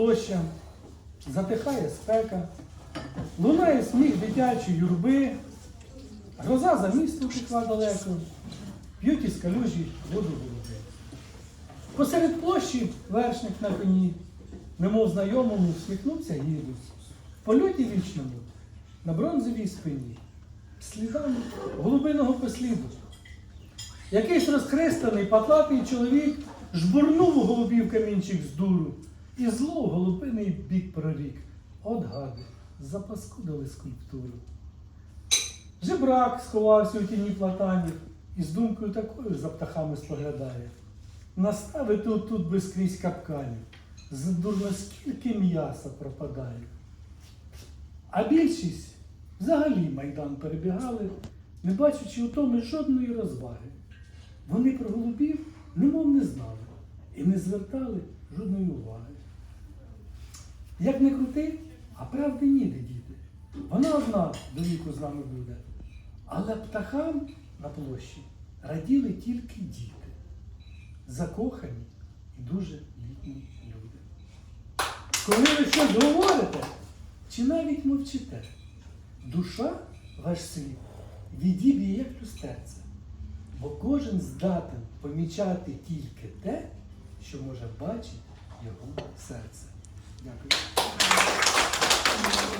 площа, затихає спека, лунає сміх дитячої юрби, гроза за місто текла далеко, п'ють із калюжі воду голуби. Посеред площі вершник на коні, немов знайомому, всміхнувся гідус. В польоті вічному на бронзовій спині, слідами голубиного посліду. Якийсь розхристаний, патлатий чоловік жбурнув у голубів камінчик з дуру і зло голубиний бік прорік. От гади, запаскудили скульптуру. Жебрак сховався у тіні платанів і з думкою такою за птахами споглядає. Настави тут тут би скрізь капканів, задурно скільки м'яса пропадає. А більшість взагалі майдан перебігали, не бачачи у тому жодної розваги. Вони про голубів немов не знали і не звертали жодної уваги. Як не крути, а правди ніде діти. Вона одна до віку з нами буде. Але птахам на площі раділи тільки діти, закохані і дуже літні люди. Коли ви щось говорите чи навіть мовчите, душа ваш слід відіб'є як люстерце, бо кожен здатен помічати тільки те, що може бачити його серце. Дякую.